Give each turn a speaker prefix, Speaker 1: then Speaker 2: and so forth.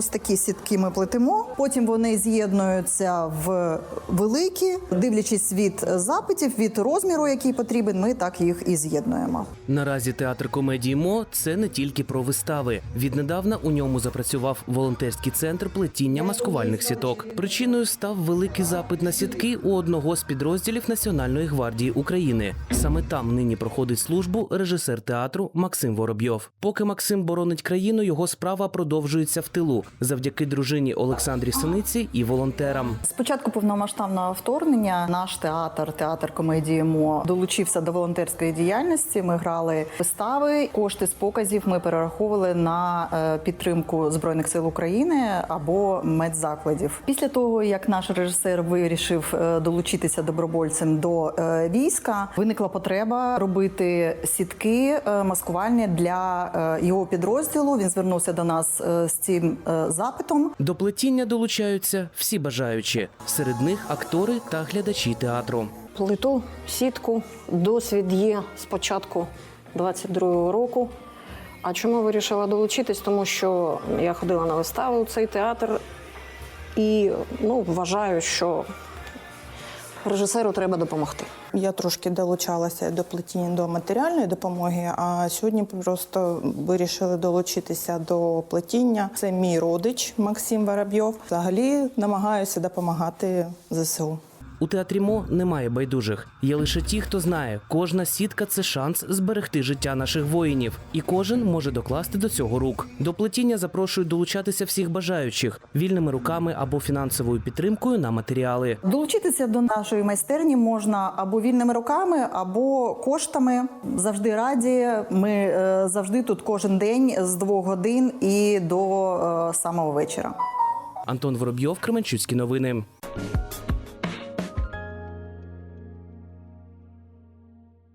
Speaker 1: ось такі сітки ми плетемо. Потім вони з'єднуються в великі, дивлячись від запитів, від розміру, який потрібен, ми так їх і з'єднуємо.
Speaker 2: Наразі театр комедії МО це не тільки про вистави. Віднедавна у ньому запрацював волонтерський центр плетіння маскувальних сіток. Причиною став великий запит на сітки у одного з підрозділів Національної гвардії України. Саме там нині проходить службу режисер театру Максим Воробйов. Поки Максим боронить країну, його справа продовжується в тилу завдяки дружині Олександрі Синиці і волонтерам.
Speaker 1: Спочатку повномасштабного вторгнення наш театр, театр комедії МО, долучився до волонтерської діяльності. Ми грали вистави. Кошти з показів ми перераховували на е, підтримку збройних сил України або медзакладів. Після того як наш режисер вирішив е, долучитися добровольцем до е, війська, виникла потреба робити сітки маскувальні для його підрозділу. Він звернувся до нас з цим запитом.
Speaker 2: До плетіння долучаються всі бажаючі. Серед них актори та глядачі театру.
Speaker 3: Плиту, сітку, досвід є з початку 22-го року. А чому вирішила долучитись? Тому що я ходила на вистави у цей театр і ну, вважаю, що режисеру треба допомогти.
Speaker 4: Я трошки долучалася до плетіння до матеріальної допомоги, а сьогодні просто вирішили долучитися до плетіння. Це мій родич Максим Воробйов. Взагалі намагаюся допомагати ЗСУ.
Speaker 2: У театрі МО немає байдужих. Є лише ті, хто знає, кожна сітка це шанс зберегти життя наших воїнів, і кожен може докласти до цього рук. До плетіння запрошують долучатися всіх бажаючих вільними руками або фінансовою підтримкою на матеріали.
Speaker 1: Долучитися до нашої майстерні можна або вільними руками, або коштами. Завжди раді. Ми е, завжди тут кожен день з двох годин і до е, самого вечора.
Speaker 2: Антон Воробйов, Кременчуцькі новини.